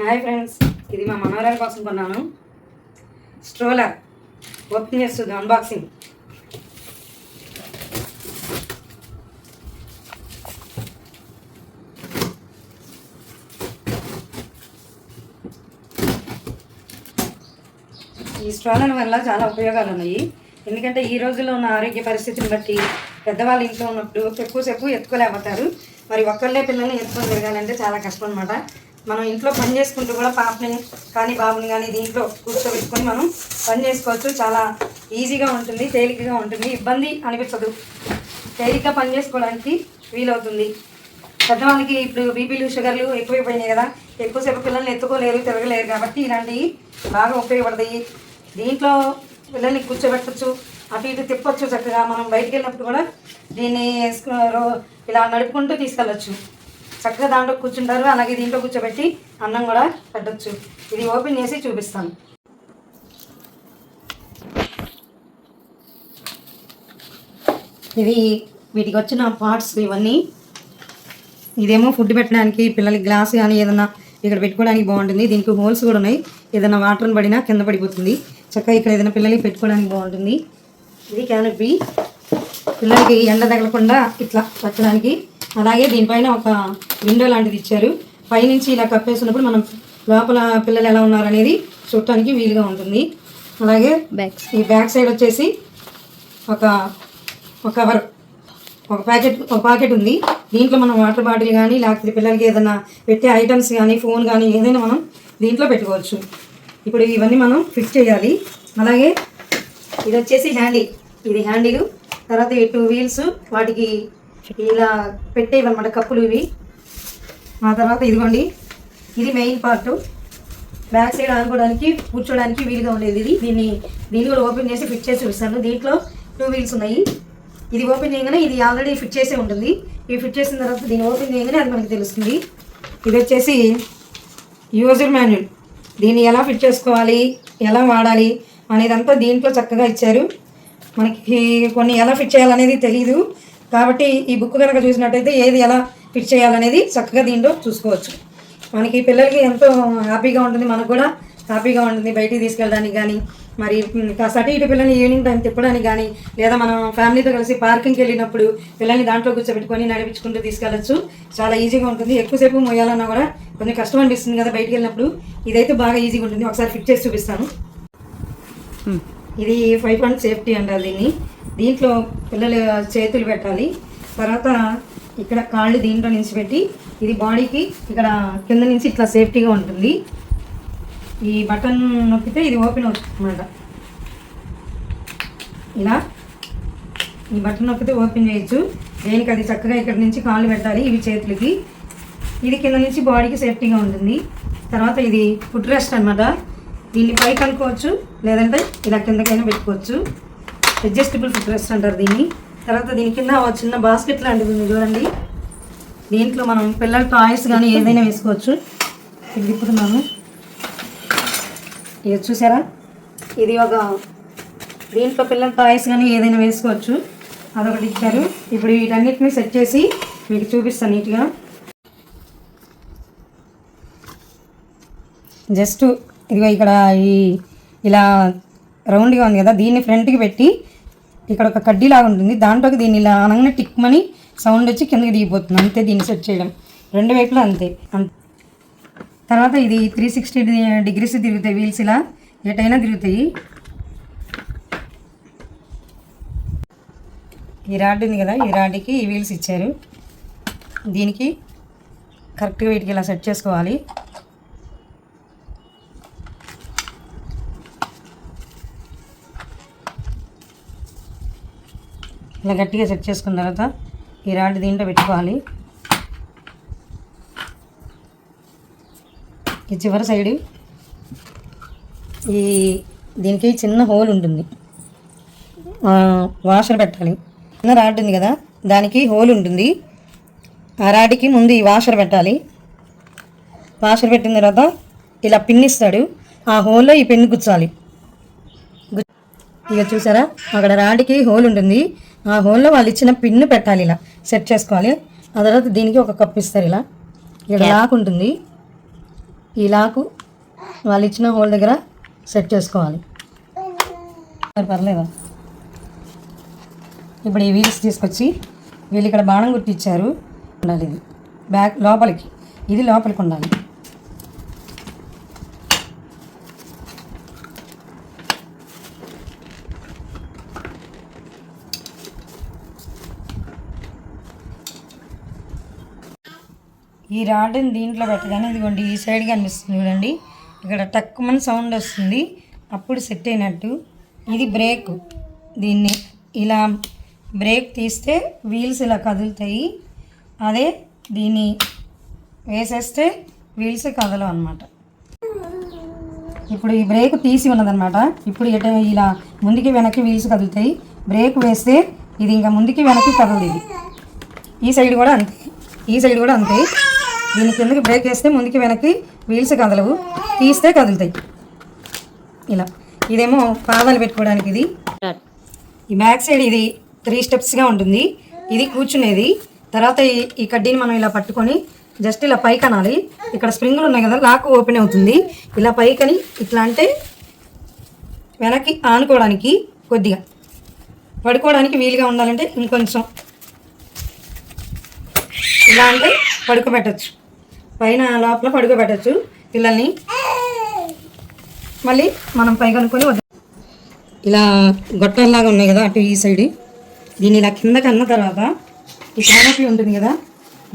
Hi friends ఇది మా మనవరాల కోసం కొన్నాను. స్ట్రోలర్ ఓపెన్ చేస్తుంది అన్బాక్సింగ్ ఈ స్ట్రోలర్ వల్ల చాలా ఉపయోగాలు ఉన్నాయి. ఎందుకంటే ఈ రోజుల్లో ఉన్న ఆరోగ్య పరిస్థితిని బట్టి పెద్దవాళ్ళు ఇంట్లో ఉన్నప్పుడు ఎక్కువసేపు ఎత్తుకోలేకపోతారు. మరి ఒక్కళ్ళే పిల్లల్ని ఎత్తుకొని తిరగాలంటే చాలా కష్టం అనమాట మనం ఇంట్లో పని చేసుకుంటూ కూడా పాపని కానీ బాబుని కానీ దీంట్లో కూర్చోబెట్టుకొని మనం పని చేసుకోవచ్చు. చాలా ఈజీగా ఉంటుంది తేలికగా ఉంటుంది. ఇబ్బంది అనిపించదు. తేలిగ్గా పని చేసుకోవడానికి వీలవుతుంది. పెద్దవాళ్ళకి ఇప్పుడు బీపీలు షుగర్లు ఎక్కువైపోయినాయి కదా. ఎక్కువసేపు పిల్లల్ని ఎత్తుకోలేరు తిరగలేరు కాబట్టి ఇలాంటివి బాగా ఉపయోగపడతాయి. దీంట్లో పిల్లల్ని కూర్చోబెట్టచ్చు అటు ఇటు తిప్పొచ్చు చక్కగా. మనం బయటికి వెళ్ళినప్పుడు కూడా దీన్ని రో- ఇలా నడుపుకుంటూ తీసుకెళ్ళచ్చు. చక్కగా దాంట్లో కూర్చుంటారు. అలాగే దీంట్లో కూర్చోబెట్టి అన్నం కూడా పెట్టచ్చు. ఇది ఓపెన్ చేసి చూపిస్తాను. ఇవి వీటికి వచ్చిన పార్ట్స్ ఇవన్నీ. ఇదేమో ఫుడ్ పెట్టడానికి పిల్లలకి గ్లాస్ కానీ ఏదన్నా ఇక్కడ పెట్టుకోవడానికి బాగుంటుంది. దీనికి హోల్స్ కూడా ఉన్నాయి. ఏదైనా వాటర్ పడినా కింద పడిపోతుంది. చక్కగా ఇక్కడ ఏదైనా పిల్లలకి పెట్టుకోవడానికి బాగుంటుంది. ఇది క్యానపీ పిల్లలకి ఎండ తగలకుండా ఇట్లా పెట్టడానికి అలాగే దీనిపైన ఒక విండో లాంటిది ఇచ్చారు. పైనుంచి ఇలా కప్పేసినప్పుడు మనం లోపల పిల్లలు ఎలా ఉన్నారు అనేది చూడటానికి వీలుగా ఉంటుంది. అలాగే బ్యాగ్స్ ఈ బ్యాక్ సైడ్ వచ్చేసి ఒక ఒక కవర్ ఒక ప్యాకెట్ ఒక ప్యాకెట్ ఉంది. దీంట్లో మనం వాటర్ బాటిల్ కానీ లేకపోతే పిల్లలకి ఏదైనా పెట్టే ఐటమ్స్ కానీ ఫోన్ కానీ ఏదైనా మనం దీంట్లో పెట్టుకోవచ్చు. ఇప్పుడు ఇవన్నీ మనం ఫిక్స్ చేయాలి. అలాగే ఇది వచ్చేసి హ్యాండిల్. ఇది హ్యాండిల్ తర్వాత ఈ టూ వీల్స్ వాటికి ఇలా పెట్టేవన్నమాట కప్పులు ఇవి. ఆ తర్వాత ఇదిగోండి ఇది మెయిన్ పార్ట్ బ్యాక్ సైడ్ ఆనుకోవడానికి కూర్చోడానికి వీలుగా ఉండేది ఇది. దీన్ని దీన్ని కూడా ఓపెన్ చేసి ఫిట్ చేసి చూపిస్తాను. దీంట్లో టూ వీల్స్ ఉన్నాయి. ఇది ఓపెన్ చేయగానే ఇది ఆల్రెడీ ఫిట్ చేసే ఉంటుంది. ఇవి ఫిట్ చేసిన తర్వాత దీన్ని ఓపెన్ చేయగానే అది మనకి తెలుస్తుంది. ఇది వచ్చేసి యూజర్ మాన్యువల్ దీన్ని ఎలా ఫిట్ చేసుకోవాలి ఎలా వాడాలి అనేదంతా దీంట్లో చక్కగా ఇచ్చారు. మనకి కొన్ని ఎలా ఫిట్ చేయాలనేది తెలియదు కాబట్టి ఈ బుక్ కనుక చూసినట్టయితే ఏది ఎలా ఫిట్ చేయాలనేది చక్కగా దీంట్లో చూసుకోవచ్చు. మనకి పిల్లలకి ఎంతో హ్యాపీగా ఉంటుంది మనకు కూడా హ్యాపీగా ఉంటుంది బయటికి తీసుకెళ్ళడానికి కానీ మరి కాస్త అటు ఇటు పిల్లల్ని ఈవినింగ్ టైం తిప్పడానికి కానీ లేదా మనం ఫ్యామిలీతో కలిసి పార్కింగ్కి వెళ్ళినప్పుడు పిల్లల్ని దాంట్లో కూర్చోబెట్టుకొని నడిపించుకుంటూ తీసుకెళ్ళచ్చు. చాలా ఈజీగా ఉంటుంది. ఎక్కువసేపు మోయాలన్నా కూడా కొంచెం కష్టం అనిపిస్తుంది కదా బయటికి వెళ్ళినప్పుడు. ఇదైతే బాగా ఈజీగా ఉంటుంది. ఒకసారి ఫిట్ చేసి చూపిస్తాను. ఇది ఫైవ్ పాయింట్ సేఫ్టీ అంటారు దీన్ని. దీంట్లో పిల్లలు చేతులు పెట్టాలి. తర్వాత ఇక్కడ కాళ్ళు దీంట్లో నుంచి పెట్టి ఇది బాడీకి ఇక్కడ కింద నుంచి ఇట్లా సేఫ్టీగా ఉంటుంది. ఈ బటన్ నొక్కితే ఇది ఓపెన్ అవుతుంది అన్నమాట ఇలా ఈ బటన్ నొక్కితే ఓపెన్ చేయొచ్చు. దేనికి అది చక్కగా ఇక్కడ నుంచి కాళ్ళు పెట్టాలి ఇవి చేతులకి. ఇది కింద నుంచి బాడీకి సేఫ్టీగా ఉంటుంది. తర్వాత ఇది ఫుడ్ రెస్ట్ అన్నమాట. దీన్ని పైకి అనుకోవచ్చు లేదంటే ఇలా కిందకైనా పెట్టుకోవచ్చు. అడ్జస్టబుల్ ఫుడ్ రెస్ట్ అంటారు దీన్ని. తర్వాత దీని కింద ఒక చిన్న బాస్కెట్ లాంటిది ఉంది చూడండి. దీంట్లో మనం పిల్లల టాయ్స్ కానీ ఏదైనా వేసుకోవచ్చు. ఇది తిప్పుతున్నాను ఇది చూసారా? ఇది ఒక దీంట్లో పిల్లల టాయ్స్ కానీ ఏదైనా వేసుకోవచ్చు. అదొకటి ఇచ్చారు. ఇప్పుడు వీటన్నిటిని సెట్ చేసి మీకు చూపిస్తాను నీట్గా జస్ట్ ఇదిగో ఇక్కడ ఈ ఇలా రౌండ్గా ఉంది కదా దీన్ని ఫ్రంట్కి పెట్టి ఇక్కడ ఒక కడ్డీ లాగా ఉంటుంది. దాంట్లోకి దీన్ని ఇలా అనగానే టిక్మని సౌండ్ వచ్చి కిందకి దిగిపోతుంది. అంతే దీన్ని సెట్ చేయడం. రెండు వైపులా అంతే. అంతే. తర్వాత ఇది త్రీ సిక్స్టీ డిగ్రీస్ తిరుగుతాయి. వీల్స్ ఇలా ఎటైనా తిరుగుతాయి. ఈ రాడ్ ఉంది కదా ఈ రాడ్కి ఈ వీల్స్ ఇచ్చారు. దీనికి కరెక్ట్గా వీటికి ఇలా సెట్ చేసుకోవాలి. ఇలా గట్టిగా సెట్ చేసుకున్న తర్వాత ఈ రాడ్ దీంట్లో పెట్టుకోవాలి. ఈ చివరి సైడు ఈ దీనికి చిన్న హోల్ ఉంటుంది. వాషర్ పెట్టాలి. చిన్న రాడ్ ఉంది కదా దానికి హోల్ ఉంటుంది. ఆ రాడ్కి ముందు ఈ వాషర్ పెట్టాలి. వాషర్ పెట్టిన తర్వాత ఇలా పిన్ ఇస్తాడు. ఆ హోల్లో ఈ పెన్ను కూర్చోాలి ఇక చూసారా? అక్కడ రాడ్కి హోల్ ఉంటుంది. ఆ హోల్లో వాళ్ళు ఇచ్చిన పిన్ను పెట్టాలి ఇలా. సెట్ చేసుకోవాలి. ఆ తర్వాత దీనికి ఒక కప్ ఇస్తారు ఇలా. ఇక్కడ లాక్ ఉంటుంది. ఈ లాకు వాళ్ళు ఇచ్చిన హోల్ దగ్గర సెట్ చేసుకోవాలి. పర్లేదా? ఇప్పుడు ఈ వీల్స్ తీసుకొచ్చి వీళ్ళు ఇక్కడ బాణం గుర్తిచ్చారు ఉండాలి ఇది. బ్యాక్ లోపలికి. ఇది లోపలికి ఉండాలి. ఈ రాడ్ని దీంట్లో పెట్టగానే ఇదిగోండి ఈ సైడ్ కనిపిస్తుంది చూడండి. ఇక్కడ టక్కుమని సౌండ్ వస్తుంది. అప్పుడు సెట్ అయినట్టు. ఇది బ్రేక్. దీన్ని ఇలా బ్రేక్ తీస్తే వీల్స్ ఇలా కదులుతాయి. అదే దీన్ని వేసేస్తే వీల్స్ కదలవు అనమాట ఇప్పుడు ఈ బ్రేక్ తీసి ఉన్నదనమాట ఇప్పుడు ఎట ఇలా ముందుకి వెనక్కి వీల్స్ కదులుతాయి. బ్రేక్ వేస్తే ఇది ఇంకా ముందుకి వెనక్కి కదలదు ఇది. ఈ సైడ్ కూడా అంతే. ఈ సైడ్ కూడా అంతే. దీని కిందకి బ్రేక్ వేస్తే ముందుకి వెనక్కి వీల్స్ కదలవు. తీస్తే కదులుతాయి. ఇలా. ఇదేమో పాదాలు పెట్టుకోవడానికి ఇది. ఈ బ్యాక్ సైడ్ ఇది త్రీ స్టెప్స్గా ఉంటుంది. ఇది కూర్చునేది. తర్వాత ఈ కడ్డీని మనం ఇలా పట్టుకొని జస్ట్ ఇలా పైకి అనాలి. ఇక్కడ స్ప్రింగులు ఉన్నాయి కదా లాక్ ఓపెన్ అవుతుంది. ఇలా పైకని ఇట్లా అంటే వెనక్కి ఆనుకోవడానికి కొద్దిగా. పడుకోవడానికి వీలుగా ఉండాలంటే ఇంకొంచెం. ఇలా అంటే పడుకోబెట్టచ్చు. పైన లోపల పడుకోబెట్టచ్చు పిల్లల్ని. మళ్ళీ మనం పై కనుక్కొని వద్ద ఇలా గొట్టంలాగా ఉన్నాయి కదా అటు ఈ సైడ్. దీన్ని ఇలా కిందకి అన్న తర్వాత ఈ కానపీ ఉంటుంది కదా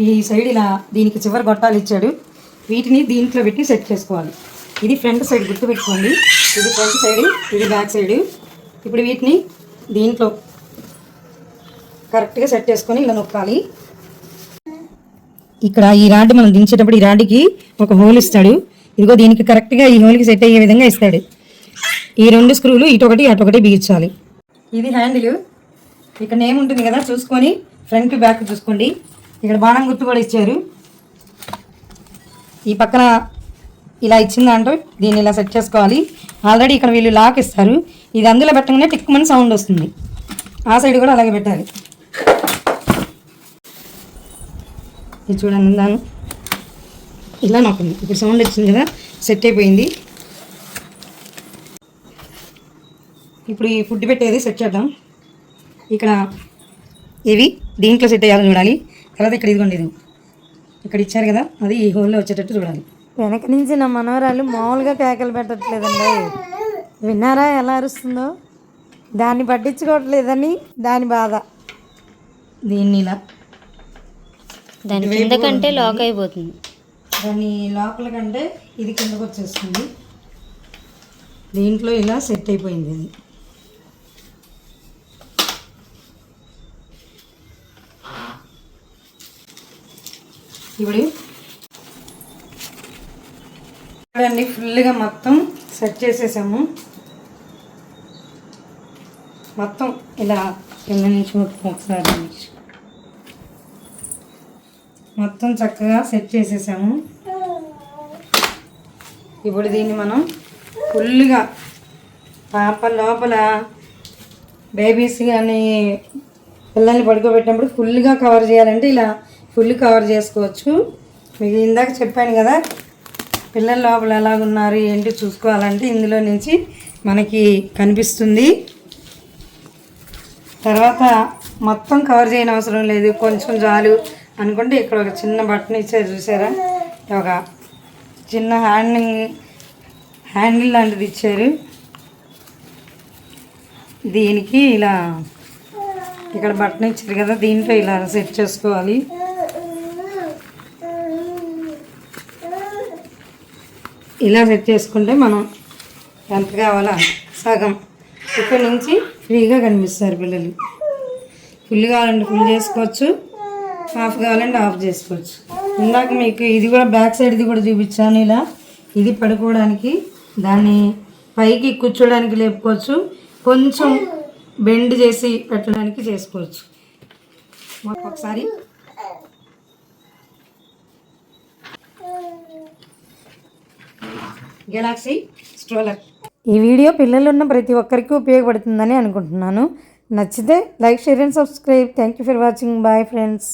ఈ సైడ్ ఇలా దీనికి చివరి గొట్టాలు ఇచ్చాడు. వీటిని దీంట్లో పెట్టి సెట్ చేసుకోవాలి. ఇది ఫ్రంట్ సైడ్ గుర్తు పెట్టుకోండి ఇది ఫ్రంట్ సైడ్ ఇది బ్యాక్ సైడ్. ఇప్పుడు వీటిని దీంట్లో కరెక్ట్గా సెట్ చేసుకొని ఇలా నొక్కాలి. ఇక్కడ ఈ రాడ్ మనం దించేటప్పుడు ఈ రాడ్కి ఒక హోల్ ఇస్తాడు. ఇదిగో దీనికి కరెక్ట్గా ఈ హోల్కి సెట్ అయ్యే విధంగా ఇస్తాడు. ఈ రెండు స్క్రూలు ఇటొకటి అటొకటి బిగించాలి. ఇది హ్యాండిల్ ఇక్కడ నేమ్ ఉంటుంది కదా చూసుకొని ఫ్రంట్ బ్యాక్ చూసుకోండి. ఇక్కడ బాణం గుర్తు కూడా ఇచ్చారు. ఈ పక్కన ఇలా ఇచ్చిన దీన్ని ఇలా సెట్ చేసుకోవాలి. ఆల్రెడీ ఇక్కడ వీళ్ళు లాక్ ఇస్తారు. ఇది అందులో పెట్టగానే టిక్మని సౌండ్ వస్తుంది. ఆ సైడ్ కూడా అలాగే పెట్టాలి. ఇది చూడండి దాన్ని ఇలా నొక్కండి ఇప్పుడు సౌండ్ వచ్చింది కదా సెట్ అయిపోయింది. ఇప్పుడు ఈ ఫుడ్ పెట్టేది సెట్ చేద్దాం. ఇక్కడ ఇవి దీంట్లో సెట్ అయ్యాలో చూడాలి. తర్వాత ఇక్కడ ఇదిగోండి ఇది. ఇక్కడ ఇచ్చారు కదా అది ఈ హోల్లో వచ్చేటట్టు చూడాలి. వెనక నుంచి నా మనవరాలు మామూలుగా కేకలు పెట్టట్లేదండి. విన్నారా ఎలా అరుస్తుందో? దాన్ని పట్టించుకోవట్లేదని దాని బాధ. దీన్ని ఇలా దాని కింద కంటే లాక్ అయిపోతుంది. దాని లోపల కంటే ఇది కిందకు వచ్చేస్తుంది. దీంట్లో ఇలా సెట్ అయిపోయింది ఇది. ఇప్పుడు చూడండి ఫుల్గా మొత్తం సెట్ చేసేసాము. మొత్తం ఇలా కింద నుంచి మొత్తం ఒకసారి నుంచి మొత్తం చక్కగా సెట్ చేసేసాము. ఇప్పుడు దీన్ని మనం ఫుల్గా పాప లోపల బేబీస్ కానీ పిల్లల్ని పడుకోబెట్టినప్పుడు ఫుల్గా కవర్ చేయాలంటే ఇలా ఫుల్ కవర్ చేసుకోవచ్చు. మీకు ఇందాక చెప్పాను కదా పిల్లల లోపల ఎలాగున్నారు ఏంటి చూసుకోవాలంటే ఇందులో నుంచి మనకి కనిపిస్తుంది. తర్వాత మొత్తం కవర్ చేయని అవసరం లేదు కొంచెం చాలు అనుకుంటే ఇక్కడ ఒక చిన్న బటన్ ఇచ్చారు చూసారా? ఒక చిన్న హ్యాండింగ్ హ్యాండిల్ లాంటిది ఇచ్చారు. దీనికి ఇలా ఇక్కడ బటన్ ఇచ్చారు కదా దీంట్లో ఇలా సెట్ చేసుకోవాలి. ఇలా సెట్ చేసుకుంటే మనం ఎంత కావాలా? సగం. ఇక్కడ నుంచి ఫ్రీగా కనిపిస్తారు పిల్లలు. ఫుల్ కావాలంటే ఫుల్ చేసుకోవచ్చు. హాఫ్ కావాలంటే ఆఫ్ చేసుకోవచ్చు. ఇందాక మీకు ఇది కూడా బ్యాక్ సైడ్ది కూడా చూపించాను ఇలా. ఇది పడుకోవడానికి దాన్ని పైకి కూర్చోడానికి లేపుకోవచ్చు. కొంచెం బెండ్ చేసి పెట్టడానికి చేసుకోవచ్చు. ఒకసారి. Galaxy stroller. ఈ వీడియో పిల్లలు ఉన్న ప్రతి ఒక్కరికి ఉపయోగపడుతుందని అనుకుంటున్నాను. నచ్చితే like share and subscribe. Thank you for watching bye friends